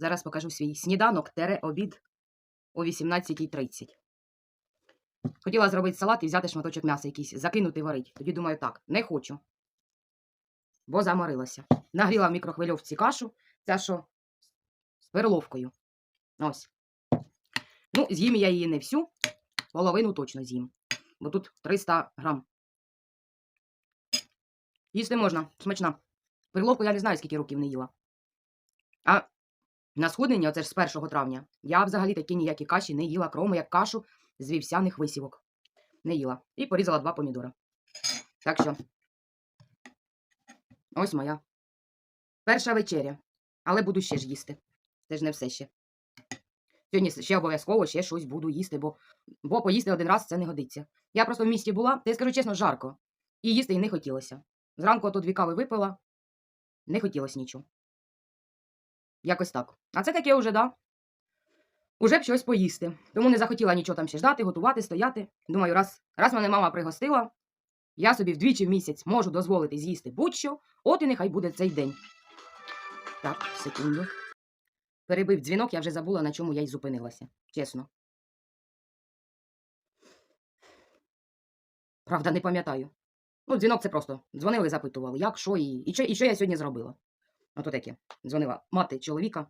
Зараз покажу свій сніданок тере обід о 18.30. Хотіла зробити салат і взяти шматочок м'яса якийсь, закинути варить. Тоді думаю, так, не хочу. Бо заморилася. Нагріла в мікрохвильовці кашу, ця що з перловкою. Ось. Ну, з'їм я її не всю, половину точно з'їм. Бо тут 300 грам. Їсти можна, смачна. Перловку я не знаю, скільки років не їла. А на схуднення, оце ж з 1 травня, я взагалі такі ніякі каші не їла, кроме як кашу з вівсяних висівок. Не їла. І порізала два помідори. Так що, ось моя перша вечеря. Але буду ще ж їсти. Це ж не все ще. Сьогодні ще обов'язково ще щось буду їсти, бо, бо поїсти один раз це не годиться. Я просто в місті була, та я скажу чесно, жарко. І їсти й не хотілося. Зранку ото дві кави випила, не хотілося нічого. Якось так. А це таке вже, да. Уже б щось поїсти. Тому не захотіла нічого там ще ждати, готувати, стояти. Думаю, раз, раз мене мама пригостила, я собі вдвічі в місяць можу дозволити з'їсти будь-що, от і нехай буде цей день. Так, секунду. Перебив дзвінок, я вже забула, на чому я й зупинилася. Чесно. Правда, не пам'ятаю. Ну, дзвінок це просто. Дзвонили, запитували, як, що і, і, що, і що я сьогодні зробила. Ото таке. Дзвонила мати чоловіка.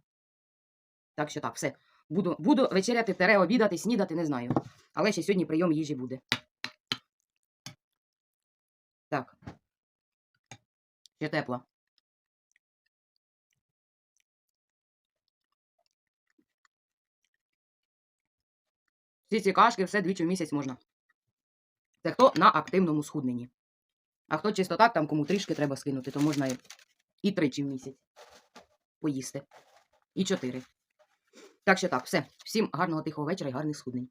Так що так, все. Буду, буду вечеряти, тере, обідати, снідати, не знаю. Але ще сьогодні прийом їжі буде. Так. Ще тепла. Всі ці кашки, все двічі в місяць можна. Це хто на активному схудненні. А хто чисто так, там кому трішки треба скинути, то можна і, і тричі в місяць поїсти. І чотири. Так що так, все. Всім гарного тихого вечора і гарних схуднень.